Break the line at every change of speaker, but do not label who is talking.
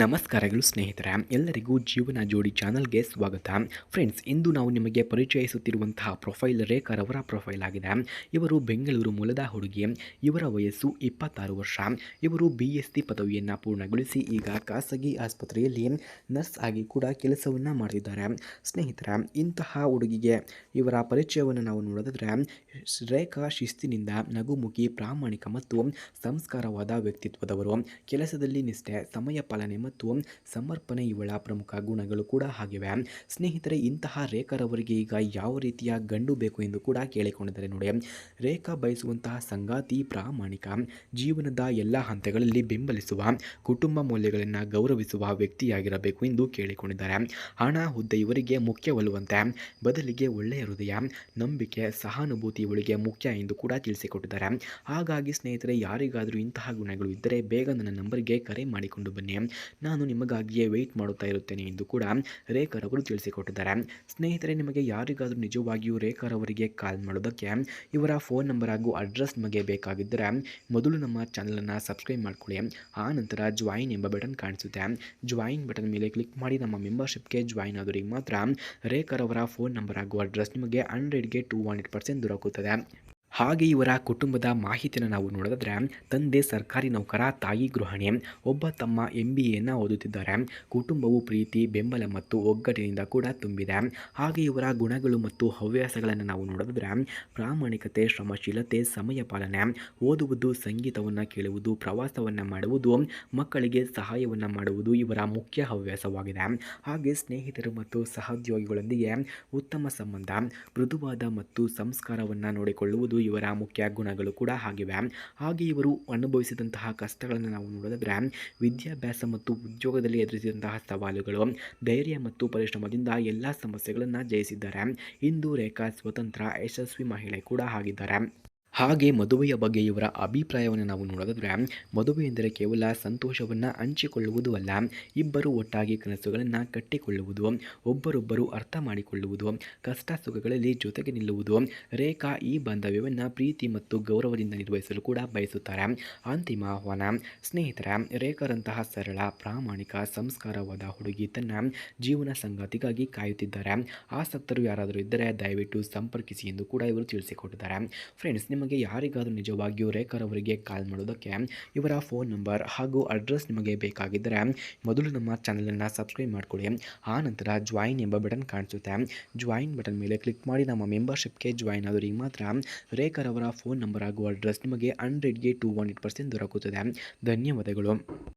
ನಮಸ್ಕಾರಗಳು ಸ್ನೇಹಿತರೆ, ಎಲ್ಲರಿಗೂ ಜೀವನ ಜೋಡಿ ಚಾನಲ್ಗೆ ಸ್ವಾಗತ. ಫ್ರೆಂಡ್ಸ್, ಇಂದು ನಾವು ನಿಮಗೆ ಪರಿಚಯಿಸುತ್ತಿರುವಂತಹ ಪ್ರೊಫೈಲ್ ರೇಖರ್ ಅವರ ಪ್ರೊಫೈಲ್ ಆಗಿದೆ. ಇವರು ಬೆಂಗಳೂರು ಮೂಲದ ಹುಡುಗಿ, ಇವರ ವಯಸ್ಸು ಇಪ್ಪತ್ತಾರು ವರ್ಷ. ಇವರು ಬಿ ಎಸ್ ಸಿ ಪದವಿಯನ್ನು ಪೂರ್ಣಗೊಳಿಸಿ ಈಗ ಖಾಸಗಿ ಆಸ್ಪತ್ರೆಯಲ್ಲಿ ನರ್ಸ್ ಆಗಿ ಕೂಡ ಕೆಲಸವನ್ನು ಮಾಡಿದ್ದಾರೆ ಸ್ನೇಹಿತರೆ, ಇಂತಹ ಹುಡುಗಿಗೆ ಇವರ ಪರಿಚಯವನ್ನು ನಾವು ನೋಡಿದ್ರೆ, ರೇಖಾ ಶಿಸ್ತಿನಿಂದ ನಗುಮುಖಿ, ಪ್ರಾಮಾಣಿಕ ಮತ್ತು ಸಂಸ್ಕಾರವಾದ ವ್ಯಕ್ತಿತ್ವದವರು. ಕೆಲಸದಲ್ಲಿ ನಿಷ್ಠೆ, ಸಮಯ ಪಾಲನೆ ಮತ್ತು ಸಮರ್ಪಣೆ ಇವಳ ಪ್ರಮುಖ ಗುಣಗಳು ಕೂಡ ಆಗಿವೆ. ಸ್ನೇಹಿತರೆ, ಇಂತಹ ರೇಖಾರವರಿಗೆ ಈಗ ಯಾವ ರೀತಿಯ ಗಂಡು ಬೇಕು ಎಂದು ಕೂಡ ಕೇಳಿಕೊಂಡಿದ್ದಾರೆ ನೋಡಿ. ರೇಖಾ ಬಯಸುವಂತಹ ಸಂಗಾತಿ ಪ್ರಾಮಾಣಿಕ, ಜೀವನದ ಎಲ್ಲ ಹಂತಗಳಲ್ಲಿ ಬೆಂಬಲಿಸುವ, ಕುಟುಂಬ ಮೌಲ್ಯಗಳನ್ನು ಗೌರವಿಸುವ ವ್ಯಕ್ತಿಯಾಗಿರಬೇಕು ಎಂದು ಕೇಳಿಕೊಂಡಿದ್ದಾರೆ. ಹಣ, ಹುದ್ದೆ ಇವರಿಗೆ ಮುಖ್ಯವಲ್ಲುವಂತೆ ಬದಲಿಗೆ ಒಳ್ಳೆಯ ಹೃದಯ, ನಂಬಿಕೆ, ಸಹಾನುಭೂತಿ ಇವಳಿಗೆ ಮುಖ್ಯ ಎಂದು ಕೂಡ ತಿಳಿಸಿಕೊಟ್ಟಿದ್ದಾರೆ. ಹಾಗಾಗಿ ಸ್ನೇಹಿತರೆ, ಯಾರಿಗಾದರೂ ಇಂತಹ ಗುಣಗಳು ಇದ್ದರೆ ಬೇಗ ನನ್ನ ನಂಬರ್ಗೆ ಕರೆ ಮಾಡಿಕೊಂಡು ಬನ್ನಿ. ನಾನು ನಿಮಗಾಗಿಯೇ ವೆಯ್ಟ್ ಮಾಡುತ್ತಾ ಇರುತ್ತೇನೆ ಎಂದು ಕೂಡ ರೇಖರ್ ಅವರು ತಿಳಿಸಿಕೊಟ್ಟಿದ್ದಾರೆ. ಸ್ನೇಹಿತರೆ, ನಿಮಗೆ ಯಾರಿಗಾದರೂ ನಿಜವಾಗಿಯೂ ರೇಖರ್ ಅವರಿಗೆ ಕಾಲ್ ಮಾಡೋದಕ್ಕೆ ಇವರ ಫೋನ್ ನಂಬರ್ ಹಾಗೂ ಅಡ್ರೆಸ್ ನಿಮಗೆ ಬೇಕಾಗಿದ್ದರೆ ಮೊದಲು ನಮ್ಮ ಚಾನಲನ್ನು ಸಬ್ಸ್ಕ್ರೈಬ್ ಮಾಡಿಕೊಳ್ಳಿ. ಆ ನಂತರ ಜಾಯಿನ್ ಎಂಬ ಬಟನ್ ಕಾಣಿಸುತ್ತೆ. ಜಾಯಿನ್ ಬಟನ್ ಮೇಲೆ ಕ್ಲಿಕ್ ಮಾಡಿ ನಮ್ಮ ಮೆಂಬರ್ಶಿಪ್ಗೆ ಜಾಯಿನ್ ಆದವರಿಗೆ ಮಾತ್ರ ರೇಖರ್ ಅವರ ಫೋನ್ ನಂಬರ್ ಹಾಗೂ ಅಡ್ರೆಸ್ ನಿಮಗೆ ಹಂಡ್ರೆಡ್ಗೆ ಟೂ ಹಂಡ್ರೆಡ್ ಪರ್ಸೆಂಟ್ ದೊರಕುತ್ತದೆ. ಹಾಗೆ ಇವರ ಕುಟುಂಬದ ಮಾಹಿತಿಯನ್ನು ನಾವು ನೋಡೋದಾದ್ರೆ, ತಂದೆ ಸರ್ಕಾರಿ ನೌಕರ, ತಾಯಿ ಗೃಹಿಣಿ, ಒಬ್ಬ ತಮ್ಮ ಎಂ ಬಿ ಎನ್ನು ಓದುತ್ತಿದ್ದಾರೆ. ಕುಟುಂಬವು ಪ್ರೀತಿ, ಬೆಂಬಲ ಮತ್ತು ಒಗ್ಗಟ್ಟಿನಿಂದ ಕೂಡ ತುಂಬಿದೆ. ಹಾಗೆ ಇವರ ಗುಣಗಳು ಮತ್ತು ಹವ್ಯಾಸಗಳನ್ನು ನಾವು ನೋಡೋದಾದರೆ, ಪ್ರಾಮಾಣಿಕತೆ, ಶ್ರಮಶೀಲತೆ, ಸಮಯ ಪಾಲನೆ, ಓದುವುದು, ಸಂಗೀತವನ್ನು ಕೇಳುವುದು, ಪ್ರವಾಸವನ್ನು ಮಾಡುವುದು, ಮಕ್ಕಳಿಗೆ ಸಹಾಯವನ್ನು ಮಾಡುವುದು ಇವರ ಮುಖ್ಯ ಹವ್ಯಾಸವಾಗಿದೆ. ಹಾಗೆ ಸ್ನೇಹಿತರು ಮತ್ತು ಸಹೋದ್ಯೋಗಿಗಳೊಂದಿಗೆ ಉತ್ತಮ ಸಂಬಂಧ, ಮೃದುವಾದ ಮತ್ತು ಸಂಸ್ಕಾರವನ್ನು ನೋಡಿಕೊಳ್ಳುವುದು ಇವರ ಮುಖ್ಯ ಗುಣಗಳು ಕೂಡ ಆಗಿವೆ. ಹಾಗೆ ಇವರು ಅನುಭವಿಸಿದಂತಹ ಕಷ್ಟಗಳನ್ನು ನಾವು ನೋಡೋದಾದರೆ ವಿದ್ಯಾಭ್ಯಾಸ ಮತ್ತು ಉದ್ಯೋಗದಲ್ಲಿ ಎದುರಿಸಿದಂತಹ ಸವಾಲುಗಳು, ಧೈರ್ಯ ಮತ್ತು ಪರಿಶ್ರಮದಿಂದ ಎಲ್ಲ ಸಮಸ್ಯೆಗಳನ್ನು ಜಯಿಸಿದ್ದಾರೆ. ಇಂದು ರೇಖಾ ಸ್ವತಂತ್ರ ಯಶಸ್ವಿ ಮಹಿಳೆ ಕೂಡ ಆಗಿದ್ದಾರೆ. ಹಾಗೆ ಮದುವೆಯ ಬಗ್ಗೆ ಇವರ ಅಭಿಪ್ರಾಯವನ್ನು ನಾವು ನೋಡಿದ್ರೆ, ಮದುವೆ ಎಂದರೆ ಕೇವಲ ಸಂತೋಷವನ್ನು ಹಂಚಿಕೊಳ್ಳುವುದು ಅಲ್ಲ. ಇಬ್ಬರು ಒಟ್ಟಾಗಿ ಕನಸುಗಳನ್ನು ಕಟ್ಟಿಕೊಳ್ಳುವುದು, ಒಬ್ಬರೊಬ್ಬರು ಅರ್ಥ ಮಾಡಿಕೊಳ್ಳುವುದು, ಕಷ್ಟ ಸುಖಗಳಲ್ಲಿ ಜೊತೆಗೆ ನಿಲ್ಲುವುದು. ರೇಖಾ ಈ ಬಾಂಧವ್ಯವನ್ನು ಪ್ರೀತಿ ಮತ್ತು ಗೌರವದಿಂದ ನಿರ್ವಹಿಸಲು ಕೂಡ ಬಯಸುತ್ತಾರೆ. ಅಂತಿಮ ಆಹ್ವಾನ, ಸ್ನೇಹಿತರ, ರೇಖಾರಂತಹ ಸರಳ, ಪ್ರಾಮಾಣಿಕ, ಸಂಸ್ಕಾರವಾದ ಹುಡುಗಿ ತನ್ನ ಜೀವನ ಸಂಗಾತಿಗಾಗಿ ಕಾಯುತ್ತಿದ್ದಾರೆ. ಆಸಕ್ತರು ಯಾರಾದರೂ ಇದ್ದರೆ ದಯವಿಟ್ಟು ಸಂಪರ್ಕಿಸಿ ಎಂದು ಕೂಡ ಇವರು ತಿಳಿಸಿಕೊಟ್ಟಿದ್ದಾರೆ. ಫ್ರೆಂಡ್ಸ್ ನಿಮಗೆ ಯಾರಿಗಾದರೂ ನಿಜವಾಗಿಯೂ ರೇಖರ್ ಅವರಿಗೆ ಕಾಲ್ ಮಾಡೋದಕ್ಕೆ ಇವರ ಫೋನ್ ನಂಬರ್ ಹಾಗೂ ಅಡ್ರೆಸ್ ನಿಮಗೆ ಬೇಕಾಗಿದ್ದರೆ ಮೊದಲು ನಮ್ಮ ಚಾನಲನ್ನು ಸಬ್ಸ್ಕ್ರೈಬ್ ಮಾಡಿಕೊಳ್ಳಿ. ಆ ನಂತರ ಜಾಯಿನ್ ಎಂಬ ಬಟನ್ ಕಾಣಿಸುತ್ತೆ. ಜಾಯಿನ್ ಬಟನ್ ಮೇಲೆ ಕ್ಲಿಕ್ ಮಾಡಿ ನಮ್ಮ ಮೆಂಬರ್ಶಿಪ್ಗೆ ಜಾಯಿನ್ ಆದವರಿಗೆ ಮಾತ್ರ ರೇಖರ್ ಅವರ ಫೋನ್ ನಂಬರ್ ಹಾಗೂ ಅಡ್ರೆಸ್ ನಿಮಗೆ ಹಂಡ್ರೆಡ್ಗೆ ಟು ಹಂಡ್ರೆಡ್ ಪರ್ಸೆಂಟ್ ದೊರಕುತ್ತದೆ. ಧನ್ಯವಾದಗಳು.